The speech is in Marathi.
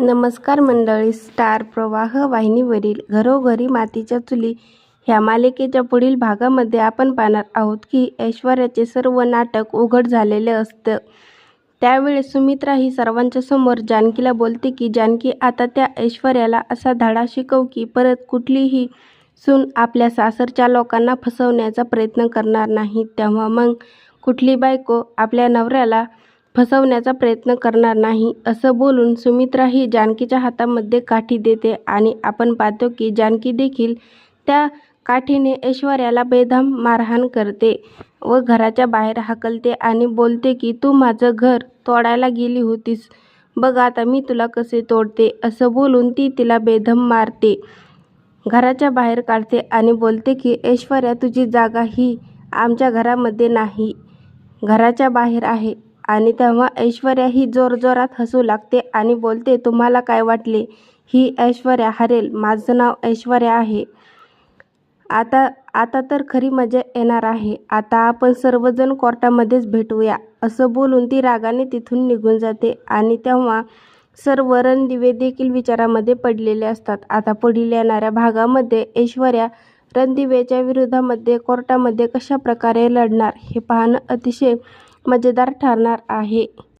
नमस्कार मंडळी स्टार प्रवाह वाहिनीवरील घरोघरी मातीच्या चुली ह्या मालिकेच्या पुढील भागामध्ये आपण पाहणार आहोत की ऐश्वर्याचे सर्व नाटक उघड झालेले असतं. त्यावेळी सुमित्रा ही सर्वांच्या समोर जानकीला बोलते की जानकी आता त्या ऐश्वर्याला असा धडा शिकव की परत कुठलीही सून आपल्या सासरच्या लोकांना फसवण्याचा प्रयत्न करणार नाही. तेव्हा मग कुठली बायको आपल्या नवऱ्याला फसवण्याचा प्रयत्न करणार नाही असं बोलून सुमित्रा ही जानकीच्या हातामध्ये काठी देते आणि आपण पाहतो की जानकी देखील त्या काठीने ऐश्वर्याला बेदम मारहाण करते व घराच्या बाहेर हाकलते आणि बोलते की तू माझं घर तोडायला गेली होतीस. बघ आता मी तुला कसे तोडते असं बोलून ती तिला बेदम मारते. घराच्या बाहेर काढते आणि बोलते की ऐश्वर्या तुझी जागा ही आमच्या घरामध्ये नाही. घराच्या बाहेर आहे. आणि तेव्हा ऐश्वर्या ही जोरजोरात हसू लागते आणि बोलते तुम्हाला काय वाटले ही ऐश्वर्या हरेल माझं नाव ऐश्वर्या आहे. आता आता तर खरी मजा येणार आहे. आता आपण सर्वजण कोर्टामध्येच भेटूया. असं बोलून ती रागाने तिथून निघून जाते आणि तेव्हा सर्व रणदिवे देखील विचारामध्ये पडलेले असतात. आता पुढील येणाऱ्या भागामध्ये ऐश्वर्या रणदिवेच्या विरोधामध्ये कोर्टामध्ये कशा प्रकारे लढणार हे पाहणं अतिशय मजेदार ठरणार आहे.